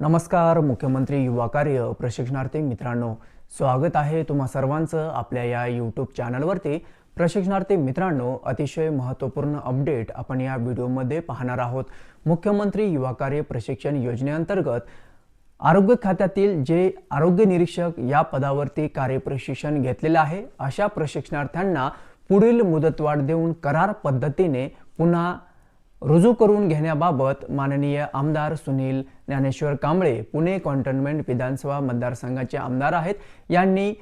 नमस्कार मुख्यमंत्री युवा कार्य प्रशिक्षणार्थी मित्रांनो. स्वागत आहे तुम्हा सर्वांचं आपल्या या यूट्यूब चॅनलवरती प्रशिक्षणार्थी मित्रांनो अतिशय महत्त्वपूर्ण अपडेट आपण या व्हिडिओमध्ये पाहणार आहोत. मुख्यमंत्री युवा कार्य प्रशिक्षण योजनेअंतर्गत आरोग्य खात्यातील जे आरोग्य निरीक्षक या पदावरती कार्यप्रशिक्षण घेतलेलं आहे अशा प्रशिक्षणार्थ्यांना पुढील मुदतवाढ देऊन करार पद्धतीने पुन्हा रुजू करून घेण्याबाबत माननीय आमदार सुनील ज्ञानेश्वर कांबळे पुणे कॉन्टोनमेंट विधानसभा मतदारसंघाचे आमदार आहेत. यांनी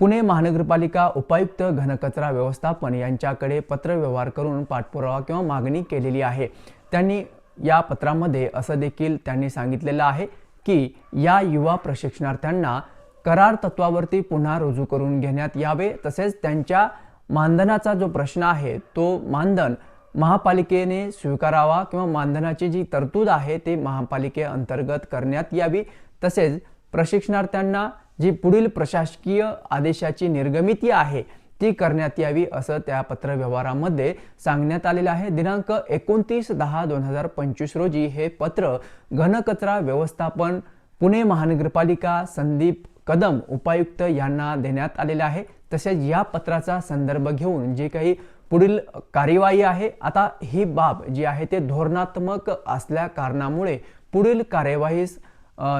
पुणे महानगरपालिका उपायुक्त घनकचरा व्यवस्थापन यांच्याकडे पत्रव्यवहार करून पाठपुरावा किंवा मागणी केलेली आहे. त्यांनी या पत्रामध्ये असं देखील त्यांनी सांगितलेलं आहे की या युवा प्रशिक्षणार्थ्यांना करार तत्वावरती पुन्हा रुजू करून घेण्यात यावे. तसेच त्यांच्या मानधनाचा जो प्रश्न आहे तो मानधन महापालिकेने स्वीकारावा किंवा मानधनाची जी तरतूद आहे ती महापालिकेअंतर्गत करण्यात यावी. तसेच प्रशिक्षणार्थ्यांना जी पुढील प्रशासकीय आदेशाची निर्गमिती आहे ती करण्यात यावी असं त्या पत्रव्यवहारामध्ये सांगण्यात आलेलं आहे. दिनांक एकोणतीस दहा दोन हजार पंचवीस रोजी हे पत्र घनकचरा व्यवस्थापन पुणे महानगरपालिका संदीप कदम उपायुक्त यांना देण्यात आलेले आहे. तसेच या पत्राचा संदर्भ घेऊन जे काही पुढील कार्यवाही आहे. आता ही बाब जी आहे ते धोरणात्मक असल्या कारणामुळे पुढील कार्यवाहीस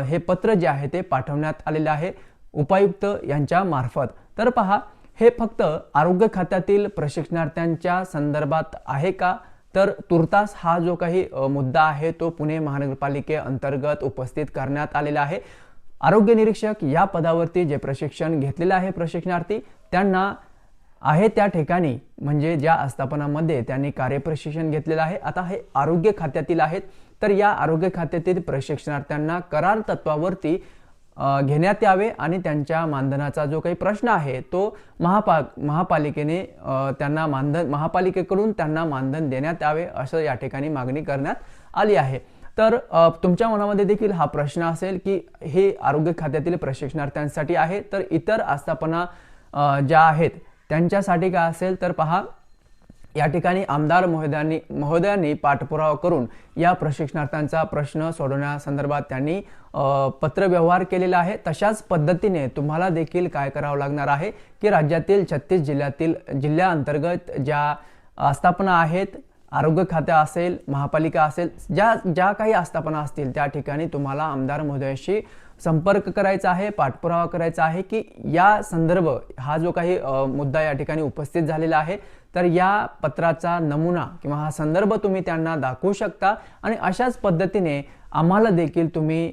हे पत्र जे आहे ते पाठवण्यात आलेले आहे. उपायुक्त यांच्या मार्फत. तर पहा हे फक्त आरोग्य खात्यातील प्रशिक्षणार्थ्यांच्या संदर्भात आहे का? तर तुर्तास हा जो काही मुद्दा आहे तो पुणे महानगरपालिकेअंतर्गत उपस्थित करण्यात आलेला आहे. आरोग्य निरीक्षक या पदावरती जे प्रशिक्षण घेतलेलं आहे प्रशिक्षणार्थी त्यांना आहे त्या ठिकाणी म्हणजे ज्या आस्थापनामध्ये त्यांनी कार्यप्रशिक्षण घेतलेलं आहे आता हे आरोग्य खात्यातील आहेत. तर या आरोग्य खात्यातील प्रशिक्षणार्थ्यांना करार तत्वावरती घेण्यात यावे आणि त्यांच्या मानधनाचा जो काही प्रश्न आहे तो महापा महापालिकेने त्यांना मानधन महापालिकेकडून त्यांना मानधन देण्यात यावे असं या ठिकाणी मागणी करण्यात आली आहे. तर तुमच्या मनामध्ये देखील हा प्रश्न असेल की हे आरोग्य खात्यातील प्रशिक्षणार्थ्यांसाठी आहे तर इतर आस्थापना ज्या आहेत त्यांच्यासाठी काय असेल तर पहा या ठिकाणी आमदार महोदयांनी महोदयांनी पाठपुरावा करून या प्रशिक्षणार्थ्यांचा प्रश्न सोडवण्यासंदर्भात त्यांनी पत्रव्यवहार केलेला आहे. तशाच पद्धतीने तुम्हाला देखील काय करावं लागणार आहे की राज्यातील छत्तीस जिल्ह्यातील जिल्ह्याअंतर्गत ज्या आस्थापना आहेत आरोग्य खात्या असेल महापालिका असेल ज्या ज्या काही आस्थापना असतील त्या ठिकाणी तुम्हाला आमदार महोदयाशी संपर्क करायचा आहे पाठपुरावा करायचा आहे की या संदर्भ हा जो काही मुद्दा या ठिकाणी उपस्थित झालेला आहे तर या पत्राचा नमुना किंवा हा संदर्भ तुम्ही त्यांना दाखवू शकता आणि अशाच पद्धतीने आम्हाला देखील तुम्ही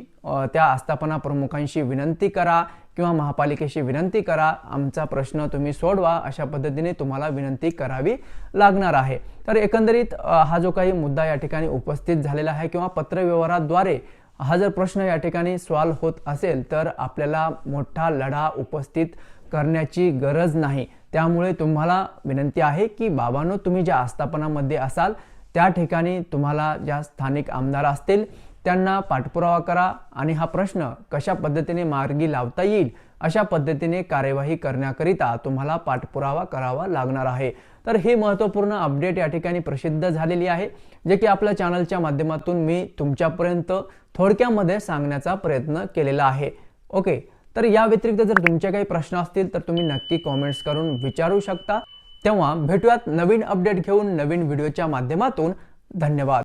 त्या आस्थापना प्रमुखांशी विनंती करा किंवा महापालिकेशी विनंती करा आमचा प्रश्न तुम्ही सोडवा अशा पद्धतीने तुम्हाला विनंती करावी लागणार आहे. तर एकंदरीत हा जो काही मुद्दा या ठिकाणी उपस्थित झालेला आहे किंवा पत्रव्यवहाराद्वारे हा जर प्रश्न या ठिकाणी सॉल्व होत असेल तर आपल्याला मोठा लढा उपस्थित करण्याची गरज नाही. त्यामुळे तुम्हाला विनंती आहे की बाबांनो तुम्ही ज्या आस्थापनामध्ये असाल त्या ठिकाणी तुम्हाला ज्या स्थानिक आमदार असतील त्यांना पाठपुरावा करा आणि हा प्रश्न कशा पद्धतीने मार्गी लावता येईल अशा पद्धतीने कार्यवाही करण्याकरिता तुम्हाला पाठपुरावा करावा लागणार आहे. तर ही महत्त्वपूर्ण अपडेट या ठिकाणी प्रसिद्ध झालेली आहे जे की आपल्या चॅनलच्या माध्यमातून मी तुमच्यापर्यंत थोडक्यामध्ये सांगण्याचा प्रयत्न केलेला आहे. ओके तर या व्यतिरिक्त जर तुमचे काही प्रश्न असतील तर तुम्ही नक्की कॉमेंट्स करून विचारू शकता. तेव्हा भेटूयात नवीन अपडेट घेऊन नवीन व्हिडिओच्या माध्यमातून. धन्यवाद.